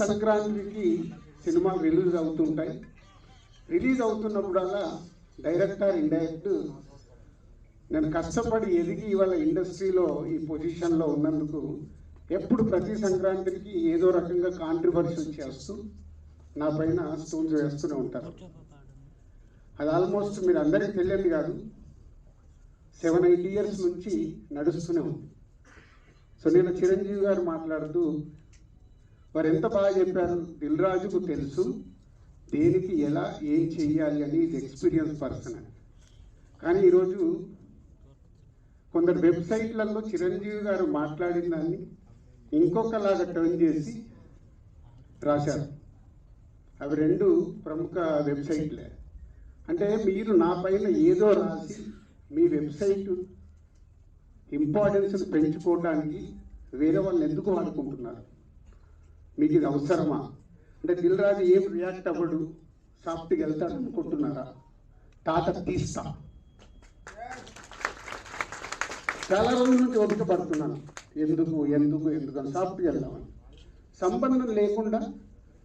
సంక్రాంతికి cinema release అవుతుంటాయి. Release అవుతున్నప్పుడల్లా డైరెక్టర్ ఇండైరెక్ట్ నేను కష్టపడి ఎదిగి ఇవాళ ఇండస్ట్రీలో ఈ పొజిషన్లో ఉన్నందుకు ఎప్పుడు ప్రతి సంక్రాంతికి ఏదో రకంగా కాంట్రవర్సీ చేస్తూ నా పైన స్టూల్స్ వేస్తూనే ఉంటారు. అది ఆల్మోస్ట్ మీరు అందరికీ తెలియదు కాదు. సెవెన్ ఎయిట్ ఇయర్స్ నుంచి నడుస్తూనే ఉంది. సో నేను చిరంజీవి గారు మాట్లాడుతూ వారు ఎంత బాగా చెప్పారు దిల్ రాజుకు తెలుసు. దేనికి ఎలా ఏం చెయ్యాలి అని ఇది ఎక్స్పీరియన్స్ పర్సన్ అని కానీ ఈరోజు కొందరు వెబ్సైట్లలో చిరంజీవి గారు మాట్లాడిన దాన్ని ఇంకొకలాగా టర్న్ చేసి రాశారు. అవి రెండు ప్రముఖ వెబ్సైట్లే. అంటే మీరు నా పైన ఏదో రాసి మీ వెబ్సైట్ ఇంపార్టెన్స్ పెంచుకోవడానికి వేరే వాళ్ళని ఎందుకు వాడుకుంటున్నారు? మీకు ఇది అవసరమా? అంటే దిల్ రాజు ఏం రియాక్ట్ అవ్వడు? సాఫ్ట్గా వెళ్తాడు అనుకుంటున్నారా? తాత తీస్తా. చాలా రోజుల నుంచి ఓపిక పడుతున్నాను. ఎందుకు ఎందుకు ఎందుకు అని వెళ్దామని సంబంధం లేకుండా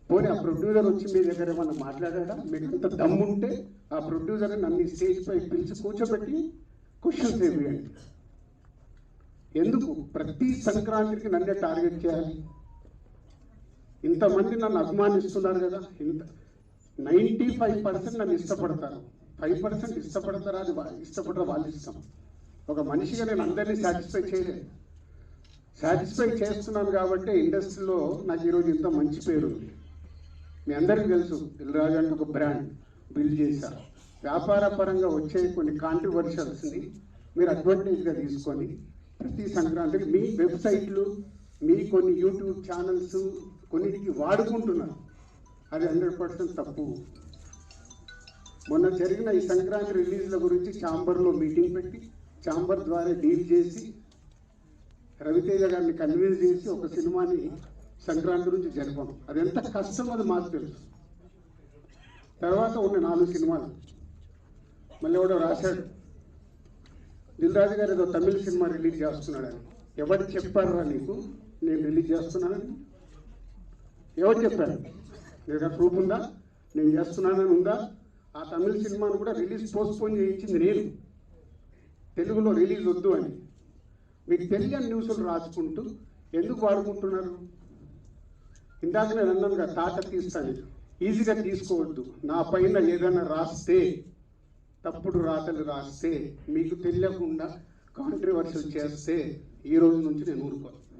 పోనీ ఆ ప్రొడ్యూసర్ వచ్చి మీ దగ్గర ఏమన్నా మాట్లాడా మీకు ఎంత దమ్ముంటే ఆ ప్రొడ్యూసర్ నన్ను ఈ స్టేజ్ పై పిలిచి కూర్చోబెట్టి క్వశ్చన్స్ వేయండి ఎందుకు ప్రతి సంక్రాంతికి నన్నే టార్గెట్ చేయాలి? ఇంతమంది నన్ను అభిమానిస్తున్నారు కదా ఇంత నైంటీ ఫైవ్ పర్సెంట్ నన్ను ఇష్టపడతారు. ఫైవ్ పర్సెంట్ ఇష్టపడతారా అది ఇష్టపడరా వాళ్ళు ఇష్టం. ఒక మనిషిగా నేను అందరినీ సాటిస్ఫై చేయలేదు సాటిస్ఫై చేస్తున్నాను కాబట్టి ఇండస్ట్రీలో నాకు ఈరోజు ఇంత మంచి పేరు ఉంది. మీ అందరికీ తెలుసు దిల్రాజు అంటే ఒక బ్రాండ్ బిల్డ్ చేశారు వ్యాపార పరంగా వచ్చే కొన్ని కాంట్రవర్షియల్స్ని మీరు అడ్వాంటేజ్గా తీసుకొని ప్రతి సంక్రాంతికి మీ వెబ్సైట్లు మీ కొన్ని యూట్యూబ్ ఛానల్స్ కొన్నిటికి వాడుకుంటున్నారు అది హండ్రెడ్ పర్సెంట్ తప్పు. మొన్న జరిగిన ఈ సంక్రాంతి రిలీజ్ల గురించి ఛాంబర్లో మీటింగ్ పెట్టి ఛాంబర్ ద్వారా డీల్ చేసి రవితేజ గారిని కన్విన్స్ చేసి ఒక సినిమాని సంక్రాంతి గురించి జరిపాం అది ఎంత కష్టం అది మాకు తెలుసు. తర్వాత ఉన్న నాలుగు సినిమాలు. మళ్ళీ ఎవడో రాశాడు. దిల్ రాజు గారు ఏదో తమిళ సినిమా రిలీజ్ చేస్తున్నాడని ఎవరు చెప్పారా నీకు? నేను రిలీజ్ చేస్తున్నానని. ఎవరు చెప్పారు? లేదా ప్రూఫ్ ఉందా? నేను చేస్తున్నానని ఉందా? ఆ తమిళ సినిమాను కూడా రిలీజ్ పోస్ట్పోన్ చేయించింది నేను. తెలుగులో రిలీజ్ వద్దు అని. మీకు తెలియని న్యూస్లు రాసుకుంటూ ఎందుకు వాడుకుంటున్నారు? ఇందాక నేను అన్నాను కదా తాట తీస్తాను. ఈజీగా తీసుకోవద్దు. నా పైన ఏదైనా రాస్తే తప్పుడు రాతలు రాస్తే మీకు తెలియకుండా కాంట్రవర్సల్ చేస్తే ఈ రోజు నుంచి నేను ఊరుకోను.